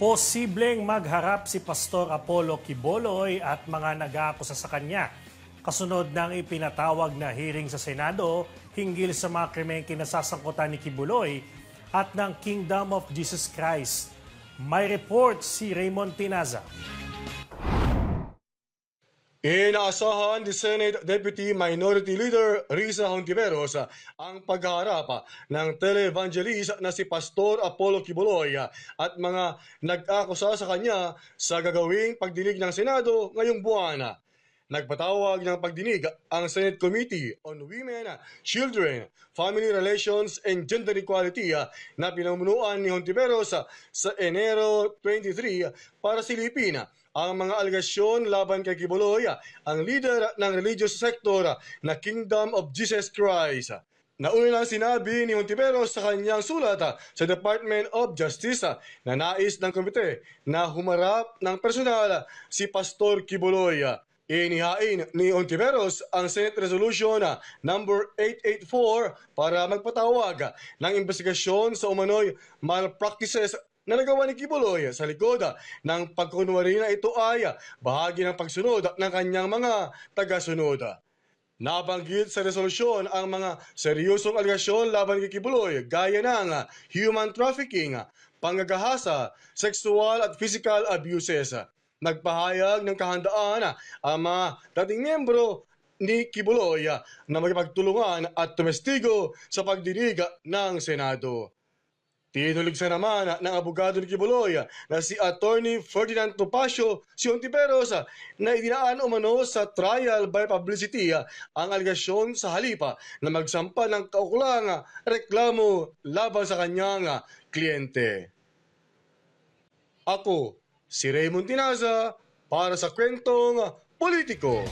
Posibleng magharap si Pastor Apollo Kiboloy at mga nag-aakusa sa kanya. Kasunod ng ipinatawag na hearing sa Senado hinggil sa mga krimeng kinasasangkutan ni Kibuloy at ng Kingdom of Jesus Christ. May report si Raymond Tinaza. Inaasahan ni Senate Deputy Minority Leader Risa Hontiveros ang pagharap ng televangelist na si Pastor Apollo Kibuloy at mga nag-akusa sa kanya sa gagawing pagdinig ng Senado ngayong buwan. Nagpatawag ng pagdinig ang Senate Committee on Women, Children, Family Relations and Gender Equality na pinamunuan ni Hontiveros sa Enero 23 para silipin ang mga alegasyon laban kay Kibuloy, ang leader ng religious sector na Kingdom of Jesus Christ. Nauna sinabi ni Hontiveros sa kanyang sulat sa Department of Justice na nais ng komite na humarap ng personal si Pastor Kibuloy. Inihain ni Ontiveros ang Senate Resolution number 884 para magpatawag ng investigasyon sa umano'y malpractices na nagawa ni Kibuloy sa likod ng pagkunwari na ito ay bahagi ng pagsunod ng kanyang mga tagasunod. Nabanggit sa resolusyon ang mga seryosong aligasyon laban kay Kibuloy gaya ng human trafficking, panggagahasa, sexual at physical abuses. Nagpahayag ng kahandaan ang mga dating miyembro ni Kibuloy na magpagtulungan at tumestigo sa pagdinig ng Senado. Tinulig sa naman ng abogado ni Kibuloy na si Attorney Ferdinand Topacio si Ontiveros na idinaan umano sa trial by publicity ang aligasyon sa halipa na magsampa ng kaukulang reklamo laban sa kanyang kliyente. Ako, si Raymond Tinaza para sa kwentong politiko.